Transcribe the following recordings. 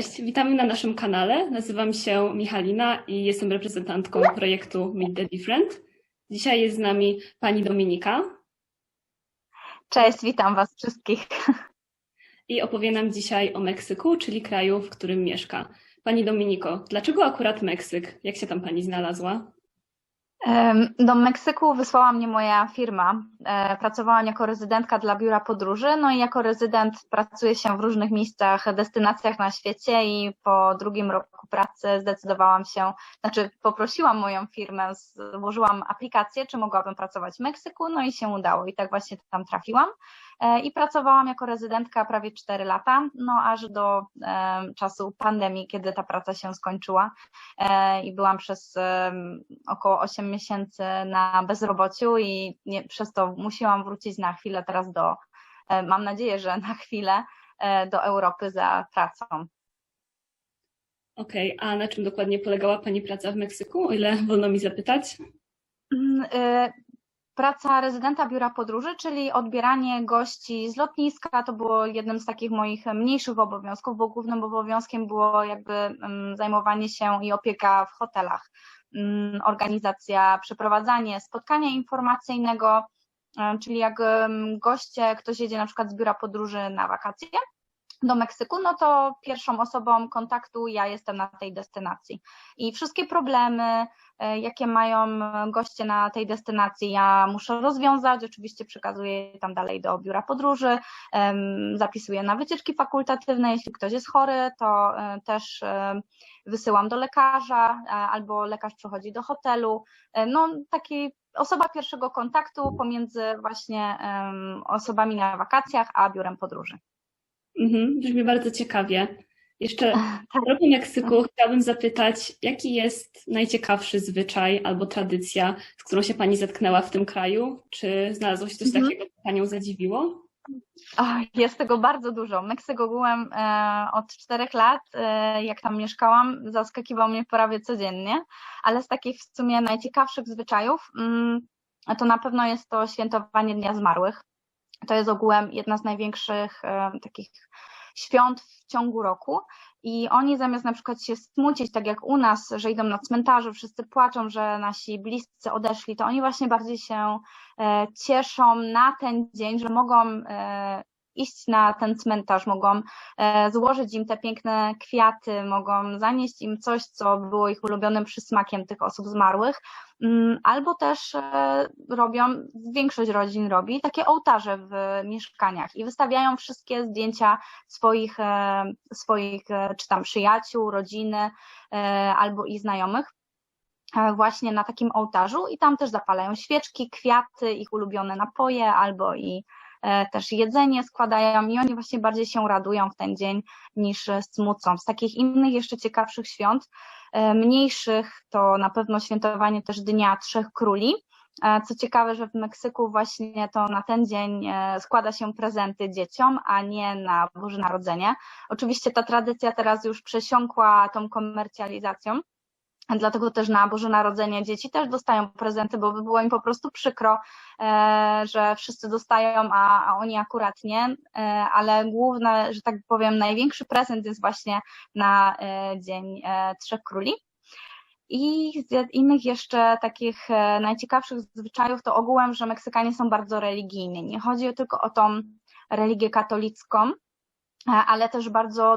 Cześć, witamy na naszym kanale. Nazywam się Michalina i jestem reprezentantką projektu Meet the Different. Dzisiaj jest z nami pani Dominika. Cześć, witam Was wszystkich. I opowie nam dzisiaj o Meksyku, czyli kraju, w którym mieszka. Pani Dominiko, dlaczego akurat Meksyk? Jak się tam pani znalazła? Do Meksyku wysłała mnie moja firma. E, pracowałam jako rezydentka dla biura podróży, no i jako rezydent pracuję się w różnych miejscach, destynacjach na świecie i po drugim roku pracy zdecydowałam się, znaczy poprosiłam moją firmę, złożyłam aplikację, czy mogłabym pracować w Meksyku, no i się udało i tak właśnie tam trafiłam. E, i pracowałam jako rezydentka prawie 4 lata, no aż do e, czasu pandemii, kiedy ta praca się skończyła e, i byłam przez około 8 miesięcy na bezrobociu i nie, przez to musiałam wrócić na chwilę teraz do, mam nadzieję, że na chwilę do Europy za pracą. Okej, okay, a na czym dokładnie polegała Pani praca w Meksyku, o ile wolno mi zapytać? Mm, praca rezydenta biura podróży, czyli odbieranie gości z lotniska. To było jednym z takich moich mniejszych obowiązków, bo głównym obowiązkiem było jakby mm, zajmowanie się i opieka w hotelach, mm, organizacja, przeprowadzanie spotkania informacyjnego, e, czyli jak goście, ktoś jedzie na przykład z biura podróży na wakacje, do Meksyku, no to pierwszą osobą kontaktu ja jestem na tej destynacji. I wszystkie problemy, e, jakie mają goście na tej destynacji, ja muszę rozwiązać. Oczywiście przekazuję tam dalej do biura podróży, zapisuję na wycieczki fakultatywne. Jeśli ktoś jest chory, to e, też e, wysyłam do lekarza, albo lekarz przychodzi do hotelu. No, taki osoba pierwszego kontaktu pomiędzy właśnie osobami na wakacjach, a biurem podróży. Mhm, brzmi bardzo ciekawie. Jeszcze tak. propos Meksyku chciałabym zapytać, jaki jest najciekawszy zwyczaj albo tradycja, z którą się Pani zetknęła w tym kraju? Czy znalazło się coś mhm. takiego, co Panią zadziwiło? jest tego bardzo dużo. Meksyk ogółem e, od czterech lat, e, jak tam mieszkałam, zaskakiwał mnie prawie codziennie, ale z takich w sumie najciekawszych zwyczajów, mm, to na pewno jest to świętowanie Dnia Zmarłych. To jest ogółem jedna z największych e, takich świąt w ciągu roku. I oni zamiast na przykład się smucić, tak jak u nas, że idą na cmentarzu, wszyscy płaczą, że nasi bliscy odeszli, to oni właśnie bardziej się e, cieszą na ten dzień, że mogą e, iść na ten cmentarz, mogą złożyć im te piękne kwiaty, mogą zanieść im coś, co było ich ulubionym przysmakiem tych osób zmarłych, albo też e, robią, większość rodzin robi, takie ołtarze w mieszkaniach i wystawiają wszystkie zdjęcia swoich, e, swoich czy tam przyjaciół, rodziny albo i znajomych właśnie na takim ołtarzu i tam też zapalają świeczki, kwiaty, ich ulubione napoje albo i E, też jedzenie składają i oni właśnie bardziej się radują w ten dzień niż smucą. Z takich innych jeszcze ciekawszych świąt, e, mniejszych, to na pewno świętowanie też Dnia Trzech Króli. E, co ciekawe, że w Meksyku właśnie to na ten dzień składa się prezenty dzieciom, a nie na Boże Narodzenie. Oczywiście ta tradycja teraz już przesiąkła tą komercjalizacją, Dlatego też na Boże Narodzenie dzieci też dostają prezenty, bo by było im po prostu przykro, e, że wszyscy dostają, a, a oni akurat nie, e, ale główne, że tak powiem, największy prezent jest właśnie na e, Dzień Trzech Króli. I z innych jeszcze takich najciekawszych zwyczajów to ogółem, że Meksykanie są bardzo religijni. Nie chodzi tylko o tą religię katolicką, ale też bardzo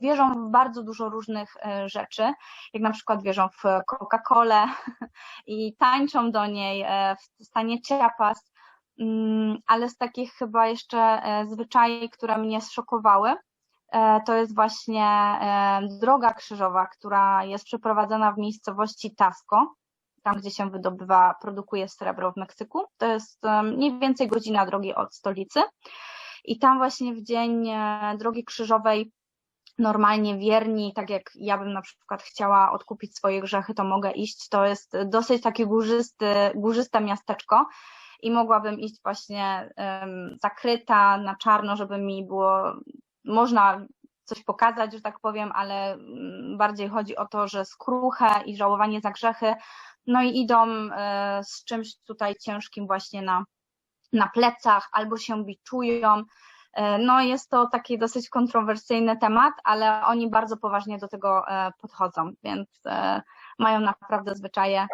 wierzą w bardzo dużo różnych e, rzeczy, jak na przykład wierzą w Coca-Colę i tańczą do niej e, w stanie ciapas, mm, ale z takich chyba jeszcze zwyczajów, które mnie zszokowały, to jest właśnie droga krzyżowa, która jest przeprowadzona w miejscowości Tasco, tam gdzie się wydobywa, produkuje srebro w Meksyku. To jest mniej więcej godzina drogi od stolicy. I tam właśnie w dzień e, drogi krzyżowej normalnie wierni, tak jak ja bym na przykład chciała odkupić swoje grzechy, to mogę iść. To jest dosyć takie górzysty, górzyste miasteczko i mogłabym iść właśnie um, zakryta na czarno, żeby mi było można coś pokazać, że tak powiem, ale mm, bardziej chodzi o to, że skruchę i żałowanie za grzechy, no i idą e, z czymś tutaj ciężkim właśnie na na plecach albo się biczują. No jest to taki dosyć kontrowersyjny temat, ale oni bardzo poważnie do tego podchodzą, więc mają naprawdę zwyczaje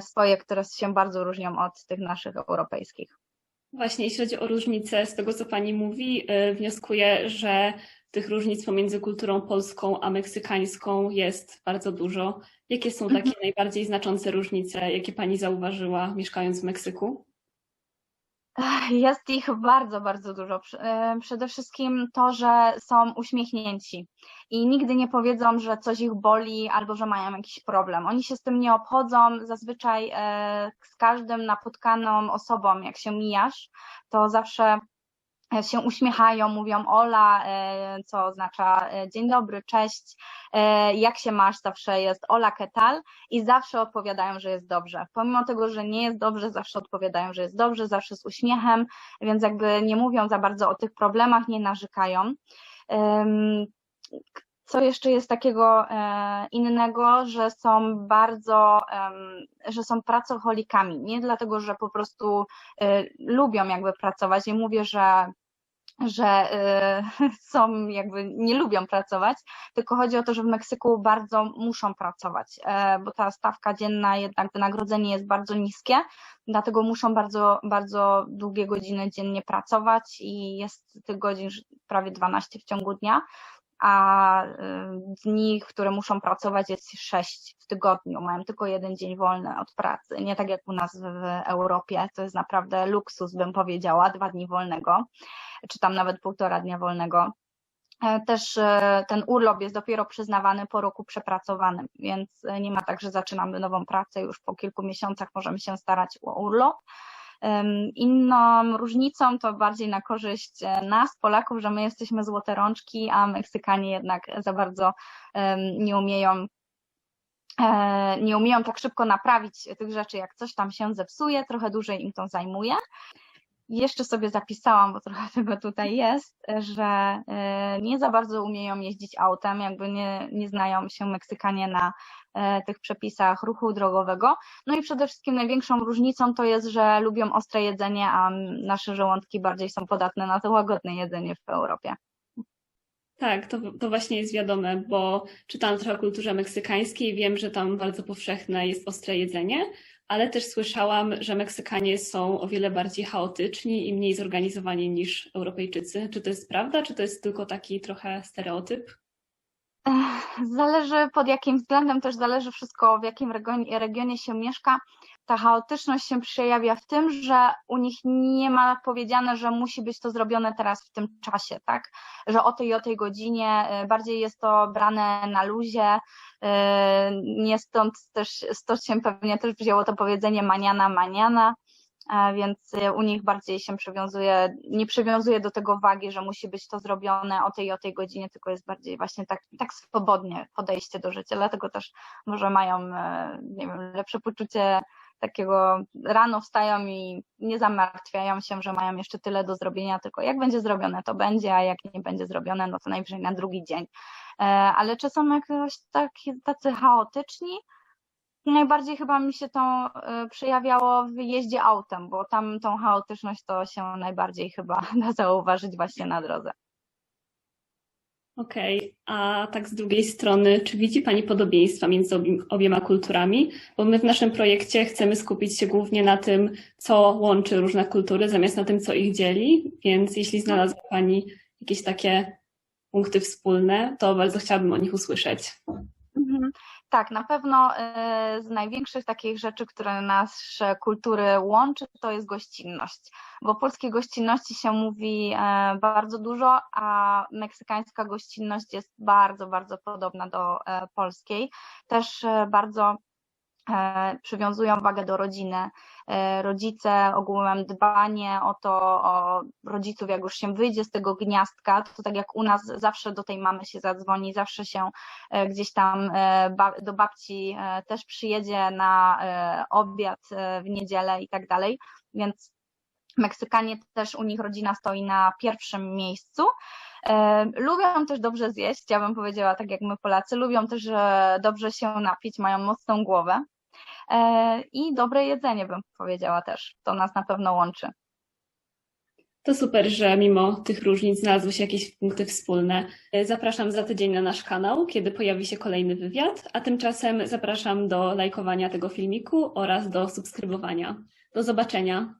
swoje, które się bardzo różnią od tych naszych europejskich. Właśnie, jeśli chodzi o różnice, z tego co Pani mówi, wnioskuję, że tych różnic pomiędzy kulturą polską a meksykańską jest bardzo dużo. Jakie są takie mhm. najbardziej znaczące różnice, jakie Pani zauważyła mieszkając w Meksyku? Jest ich bardzo, bardzo dużo. Przede wszystkim to, że są uśmiechnięci i nigdy nie powiedzą, że coś ich boli albo że mają jakiś problem. Oni się z tym nie obchodzą. Zazwyczaj e, z każdym napotkaną osobą, jak się mijasz, to zawsze się uśmiechają, mówią Ola, e, co oznacza e, dzień dobry, cześć, e, jak się masz, zawsze jest Ola Ketal i zawsze odpowiadają, że jest dobrze. Pomimo tego, że nie jest dobrze, zawsze odpowiadają, że jest dobrze, zawsze z uśmiechem, więc jakby nie mówią za bardzo o tych problemach, nie narzekają. Co jeszcze jest takiego innego, że są bardzo, że są pracocholikami. Nie dlatego, że po prostu lubią jakby pracować. Nie mówię, że że y, są jakby nie lubią pracować, tylko chodzi o to, że w Meksyku bardzo muszą pracować, e, bo ta stawka dzienna jednak wynagrodzenie jest bardzo niskie, dlatego muszą bardzo, bardzo długie godziny dziennie pracować i jest tych godzin prawie 12 w ciągu dnia, a y, dni, które muszą pracować jest sześć w tygodniu, mają tylko jeden dzień wolny od pracy, nie tak jak u nas w Europie, to jest naprawdę luksus, bym powiedziała, dwa dni wolnego, czy tam nawet półtora dnia wolnego. E, też e, ten urlop jest dopiero przyznawany po roku przepracowanym, więc nie ma tak, że zaczynamy nową pracę już po kilku miesiącach możemy się starać o urlop. Inną różnicą to bardziej na korzyść e, nas, Polaków, że my jesteśmy złote rączki, a Meksykanie jednak za bardzo nie umieją nie umieją tak szybko naprawić tych rzeczy, jak coś tam się zepsuje, trochę dłużej im to zajmuje jeszcze sobie zapisałam, bo trochę tego tutaj jest, że e, nie za bardzo umieją jeździć autem, jakby nie, nie znają się Meksykanie na e, tych przepisach ruchu drogowego. No i przede wszystkim największą różnicą to jest, że lubią ostre jedzenie, a nasze żołądki bardziej są podatne na to łagodne jedzenie w Europie. Tak, to, to właśnie jest wiadome, bo czytałam trochę o kulturze meksykańskiej wiem, że tam bardzo powszechne jest ostre jedzenie, ale też słyszałam, że Meksykanie są o wiele bardziej chaotyczni i mniej zorganizowani niż Europejczycy. Czy to jest prawda, czy to jest tylko taki trochę stereotyp? Zależy pod jakim względem, też zależy wszystko w jakim regionie się mieszka. Ta chaotyczność się przejawia w tym, że u nich nie ma powiedziane, że musi być to zrobione teraz w tym czasie, tak? Że o tej i o tej godzinie, y, bardziej jest to brane na luzie, y, nie stąd też, stąd się pewnie też wzięło to powiedzenie maniana, maniana, więc y, u nich bardziej się przywiązuje, nie przywiązuje do tego wagi, że musi być to zrobione o tej i o tej godzinie, tylko jest bardziej właśnie tak, tak swobodnie podejście do życia, dlatego też może mają, nie wiem, lepsze poczucie takiego, rano wstają i nie zamartwiają się, że mają jeszcze tyle do zrobienia, tylko jak będzie zrobione, to będzie, a jak nie będzie zrobione, no to najwyżej na drugi dzień. E, ale czy są jakoś tak, tacy chaotyczni? Najbardziej chyba mi się to e, przejawiało w jeździe autem, bo tam tą chaotyczność to się najbardziej chyba da zauważyć właśnie na drodze. Okej, okay. a tak z drugiej strony, czy widzi Pani podobieństwa między obiema kulturami? Bo my w naszym projekcie chcemy skupić się głównie na tym, co łączy różne kultury, zamiast na tym, co ich dzieli, więc jeśli znalazła Pani jakieś takie punkty wspólne, to bardzo chciałabym o nich usłyszeć. Tak, na pewno e, z największych takich rzeczy, które nasze kultury łączy, to jest gościnność, bo polskiej gościnności się mówi e, bardzo dużo, a meksykańska gościnność jest bardzo, bardzo podobna do e, polskiej. Też bardzo przywiązują wagę do rodziny. E, rodzice ogółem dbanie o to, o rodziców, jak już się wyjdzie z tego gniazdka, to tak jak u nas zawsze do tej mamy się zadzwoni, zawsze się e, gdzieś tam do babci też przyjedzie na obiad w niedzielę i tak dalej, więc Meksykanie też u nich rodzina stoi na pierwszym miejscu. Lubią też dobrze zjeść, ja bym powiedziała tak jak my Polacy, lubią też dobrze się napić, mają mocną głowę. E, i dobre jedzenie, bym powiedziała też. To nas na pewno łączy. To super, że mimo tych różnic znalazły się jakieś punkty wspólne. Zapraszam za tydzień na nasz kanał, kiedy pojawi się kolejny wywiad, a tymczasem zapraszam do lajkowania tego filmiku oraz do subskrybowania. Do zobaczenia.